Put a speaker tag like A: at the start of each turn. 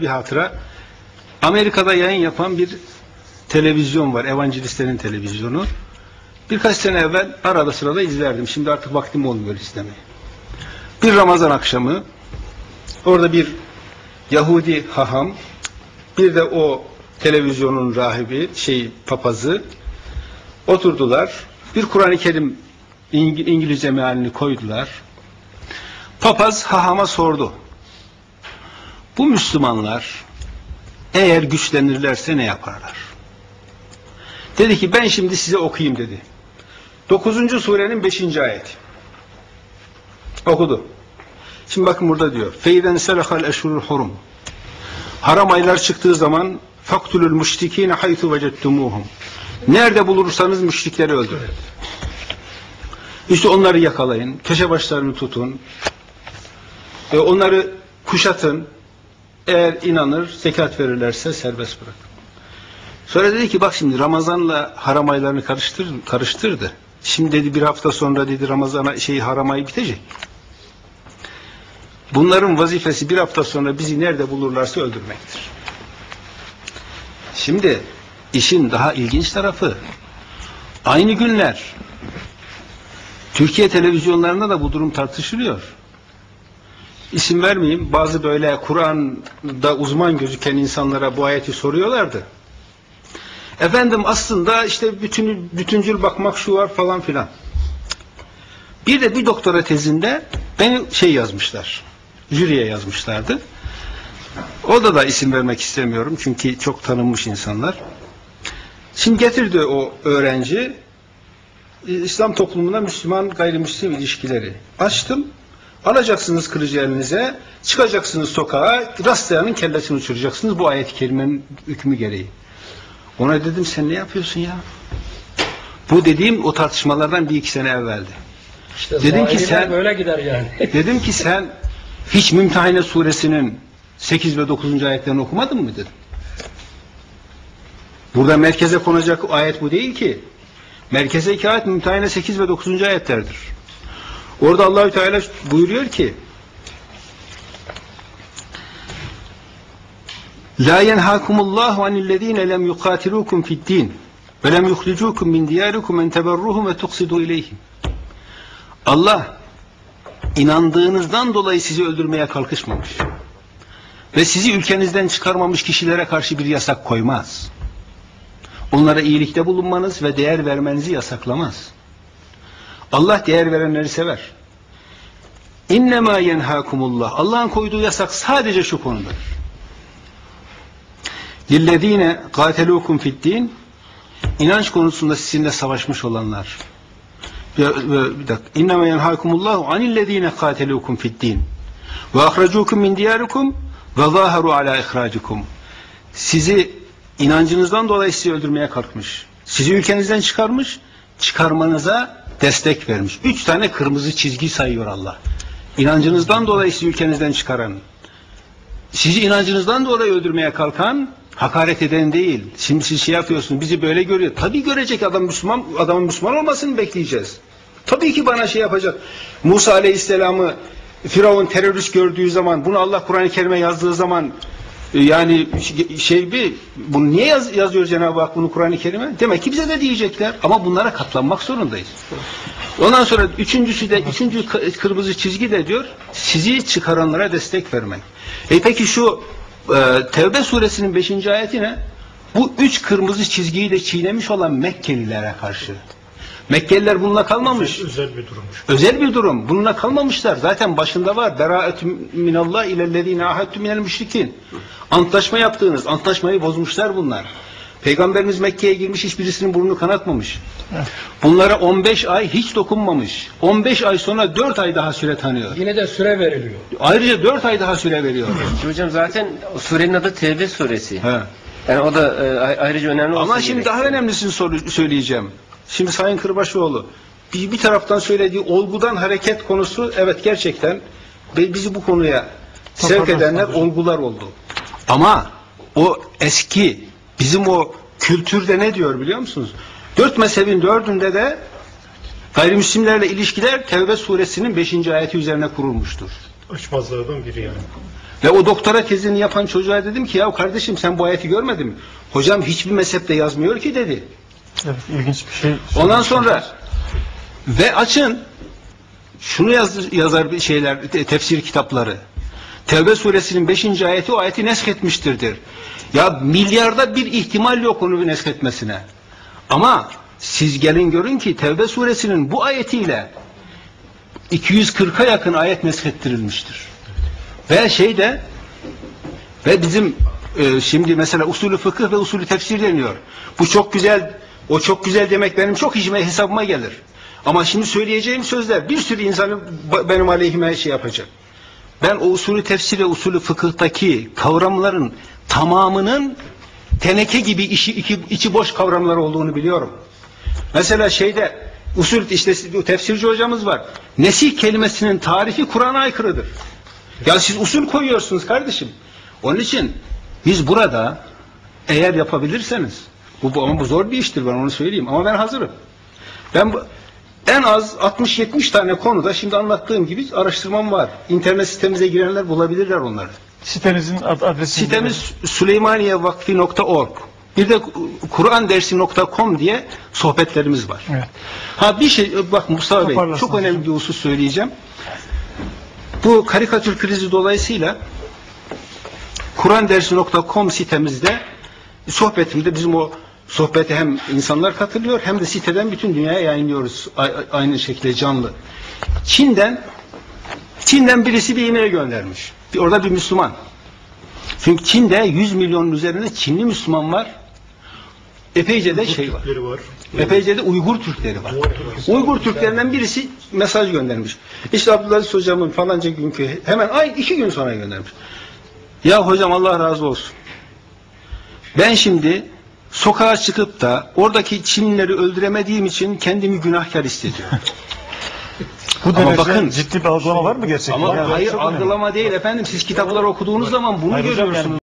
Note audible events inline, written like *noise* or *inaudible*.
A: bir hatıra. Amerika'da yayın yapan bir televizyon var. Evangelistlerin televizyonu. Birkaç sene evvel arada sırada izlerdim. Şimdi artık vaktim olmuyor izlemeye. Bir Ramazan akşamı orada bir Yahudi haham bir de o televizyonun rahibi şey papazı oturdular. Bir Kur'an-ı Kerim İng- İngilizce mealini koydular. Papaz hahama sordu. Bu Müslümanlar eğer güçlenirlerse ne yaparlar? Dedi ki ben şimdi size okuyayım dedi. 9. surenin 5. ayeti. Okudu. Şimdi bakın burada diyor. Feyden selahal eşhurul hurum. Haram aylar çıktığı zaman faktulul müşrikine haythu vecettumuhum. Nerede bulursanız müşrikleri öldürün. İşte onları yakalayın, köşe başlarını tutun, e, onları kuşatın, eğer inanır, zekat verirlerse serbest bırakın. Sonra dedi ki bak şimdi Ramazan'la haram aylarını karıştır, karıştırdı. Şimdi dedi bir hafta sonra dedi Ramazan'a şey haram ayı bitecek. Bunların vazifesi bir hafta sonra bizi nerede bulurlarsa öldürmektir. Şimdi işin daha ilginç tarafı aynı günler Türkiye televizyonlarında da bu durum tartışılıyor. İsim vermeyeyim. Bazı böyle Kur'an'da uzman gözüken insanlara bu ayeti soruyorlardı. Efendim aslında işte bütün, bütüncül bakmak şu var falan filan. Bir de bir doktora tezinde beni şey yazmışlar. Jüriye yazmışlardı. O da da isim vermek istemiyorum çünkü çok tanınmış insanlar. Şimdi getirdi o öğrenci İslam toplumuna Müslüman gayrimüslim ilişkileri. Açtım. Alacaksınız kılıcı elinize, çıkacaksınız sokağa, rastlayanın kellesini uçuracaksınız bu ayet-i kerimenin hükmü gereği. Ona dedim sen ne yapıyorsun ya? Bu dediğim o tartışmalardan bir iki sene evveldi.
B: İşte
A: Dedim ki sen-
B: böyle gider yani. *laughs*
A: Dedim ki sen hiç Mümtehine suresinin 8 ve 9. ayetlerini okumadın mı dedim. Burada merkeze konacak ayet bu değil ki. Merkeze iki ayet Mümtehine 8 ve 9. ayetlerdir. Orada Allahü Teala buyuruyor ki La yenhakumullahu anillezine lem yukatilukum fid din ve lem yuhricukum min diyarikum en teberruhum ve tuksidu ileyhim. Allah inandığınızdan dolayı sizi öldürmeye kalkışmamış. Ve sizi ülkenizden çıkarmamış kişilere karşı bir yasak koymaz. Onlara iyilikte bulunmanız ve değer vermenizi yasaklamaz. Allah değer verenleri sever. İnnemâ yenhâkumullah. Allah'ın koyduğu yasak sadece şu konudadır. Lillezîne gâtelûkum fiddîn inanç konusunda sizinle savaşmış olanlar. Bir dakika. İnnemâ yenhâkumullahu anillezîne gâtelûkum fiddîn ve ahracûkum min diyârikum ve zâheru alâ ihrâcikum. Sizi inancınızdan dolayı sizi öldürmeye kalkmış. Sizi ülkenizden çıkarmış, çıkarmanıza destek vermiş. Üç tane kırmızı çizgi sayıyor Allah. İnancınızdan dolayı sizi ülkenizden çıkaran, sizi inancınızdan dolayı öldürmeye kalkan, hakaret eden değil. Şimdi siz şey yapıyorsunuz, bizi böyle görüyor. Tabii görecek adam Müslüman, adamın Müslüman olmasını bekleyeceğiz. Tabii ki bana şey yapacak. Musa Aleyhisselam'ı Firavun terörist gördüğü zaman, bunu Allah Kur'an-ı Kerim'e yazdığı zaman yani ş- şey bir, bunu niye yaz- yazıyor Cenab-ı Hak bunu Kur'an-ı Kerim'e? Demek ki bize de diyecekler. Ama bunlara katlanmak zorundayız. Ondan sonra üçüncüsü de, üçüncü kı- kırmızı çizgi de diyor, sizi çıkaranlara destek vermek. E peki şu e, Tevbe suresinin beşinci ayeti ne? Bu üç kırmızı çizgiyi de çiğnemiş olan Mekkelilere karşı. Mekkeliler bununla kalmamış.
C: Özel bir durummuş.
A: Özel bir durum. Bununla kalmamışlar. Zaten başında var. Beraetü minallah ilellezine ahadtu minel müşrikin. Antlaşma yaptığınız, antlaşmayı bozmuşlar bunlar. Peygamberimiz Mekke'ye girmiş hiçbirisinin burnunu kanatmamış. Bunlara 15 ay hiç dokunmamış. 15 ay sonra 4 ay daha süre tanıyor.
B: Yine de süre veriliyor.
A: Ayrıca 4 ay daha süre veriyor.
D: Hocam zaten o surenin adı Tevbe suresi.
A: He.
D: Yani o da e, ay- ayrıca önemli
A: Ama şimdi
D: gerek.
A: daha önemlisini soru- söyleyeceğim. Şimdi Sayın Kırbaşoğlu bir, bir taraftan söylediği olgudan hareket konusu evet gerçekten bizi bu konuya sevk edenler olgular oldu. Ama o eski bizim o kültürde ne diyor biliyor musunuz? Dört mezhebin dördünde de gayrimüslimlerle ilişkiler Tevbe suresinin beşinci ayeti üzerine kurulmuştur.
C: Açmazlardan biri yani.
A: Ve o doktora tezini yapan çocuğa dedim ki ya kardeşim sen bu ayeti görmedin mi? Hocam hiçbir mezhepte yazmıyor ki dedi.
C: Evet, ilginç bir şey.
A: Ondan sonra ve açın şunu yaz, yazar bir şeyler te- tefsir kitapları. Tevbe suresinin 5. ayeti o ayeti nesketmiştirdir. Ya milyarda bir ihtimal yok onu nesketmesine. Ama siz gelin görün ki Tevbe suresinin bu ayetiyle 240'a yakın ayet neskettirilmiştir. Ve şeyde ve bizim e, şimdi mesela usulü fıkıh ve usulü tefsir deniyor. Bu çok güzel, o çok güzel demek benim çok işime hesabıma gelir. Ama şimdi söyleyeceğim sözler bir sürü insanı benim aleyhime şey yapacak. Ben o usulü tefsir ve usulü fıkıhtaki kavramların tamamının teneke gibi işi, iki, içi boş kavramlar olduğunu biliyorum. Mesela şeyde usul işte tefsirci hocamız var. Nesih kelimesinin tarifi Kur'an'a aykırıdır. Ya siz usul koyuyorsunuz kardeşim. Onun için biz burada eğer yapabilirseniz bu, bu ama bu zor bir iştir ben onu söyleyeyim ama ben hazırım. Ben bu, en az 60-70 tane konuda şimdi anlattığım gibi araştırmam var. İnternet sitemize girenler bulabilirler onları.
C: Sitenizin ad- adresi.
A: Sitemiz süleymaniyevakfi.org. Bir de kurandersi.com diye sohbetlerimiz var.
C: Evet.
A: Ha bir şey bak Mustafa Bey çok önemli bir husus söyleyeceğim. Bu karikatür krizi dolayısıyla kurandersi.com sitemizde sohbetimde bizim o sohbete hem insanlar katılıyor hem de siteden bütün dünyaya yayınlıyoruz aynı şekilde canlı. Çin'den Çin'den birisi bir e-mail göndermiş. Bir, orada bir Müslüman. Çünkü Çin'de 100 milyonun üzerinde Çinli Müslüman var. Epeyce de şey var. Epeyce de Uygur Türkleri var. Uygur Türklerinden birisi mesaj göndermiş. İşte Abdülaziz hocamın falanca günkü hemen ay iki gün sonra göndermiş. Ya hocam Allah razı olsun. Ben şimdi sokağa çıkıp da oradaki Çinlileri öldüremediğim için kendimi günahkar hissediyorum. *laughs*
C: Bu
A: Ama bakın-
C: ciddi bir algılama var mı gerçekten?
A: Ama
C: Yani
A: hayır
C: önemli.
A: algılama değil efendim. Siz kitapları okuduğunuz zaman bunu
C: Hayır hocam, yani
A: görüyorsunuz.